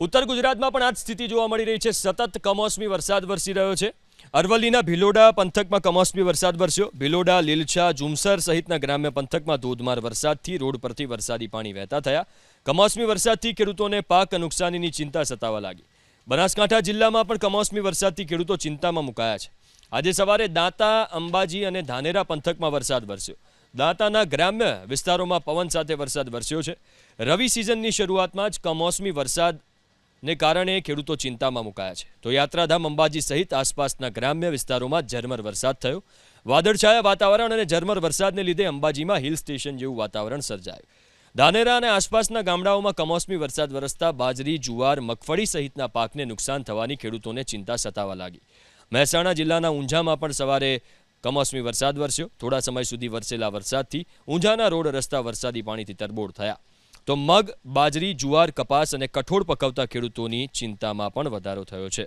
ઉત્તર ગુજરાતમાં પણ આ સ્થિતિ જોવા મળી રહી છે. સતત કમોસમી વરસાદ વરસી રહ્યો છે. અરવલ્લીના ભિલોડા પંથકમાં કમોસમી વરસાદ વરસ્યો. ભિલોડા, લીલછા જુમસર સહિતના ગ્રામ્ય પંથકમાં ધોધમાર વરસાદથી રોડ પરથી વરસાદી પાણી વહેતા થયા. કમોસમી વરસાદથી ખેડૂતોને પાક નુકસાનીની ચિંતા સતાવા લાગી. બનાસકાંઠા જિલ્લામાં પણ કમોસમી વરસાદથી ખેડૂતો ચિંતામાં મુકાયા છે. આજે સવારે દાંતા, અંબાજી અને ધાનેરા પંથકમાં વરસાદ વરસ્યો. દાંતાના ગ્રામ્ય વિસ્તારોમાં પવન સાથે વરસાદ વરસ્યો છે. રવિ સિઝનની શરૂઆતમાં જ કમોસમી વરસાદને કારણે ખેડૂતો ચિંતામાં મુકાયા છે. તો યાત્રાધામ અંબાજી સહિત આસપાસના ગ્રામ્ય વિસ્તારોમાં ઝરમર વરસાદ થયો. વાદળછાયા વાતાવરણ અને ઝરમર વરસાદને લીધે અંબાજીમાં હિલ સ્ટેશન જેવું વાતાવરણ સર્જાયું. ધાનેરા અને આસપાસના ગામડાઓમાં કમોસમી વરસાદ વરસતા બાજરી, જુવાર, મગફળી સહિતના પાકને નુકસાન થવાની ખેડૂતોને ચિંતા સતાવા લાગી. મહેસાણા જિલ્લાના ઊંઝામાં પણ સવારે કમોસમી વરસાદ વરસ્યો. થોડા સમય સુધી વરસેલા વરસાદથી ઊંઝાના રોડ રસ્તા વરસાદી પાણીથી તરબોળ થયા. તો મગ બાજરી જુવાર કપાસ અને કઠોળ પકવતા ખેડૂતોની ચિંતામાં પણ વધારો થયો છે.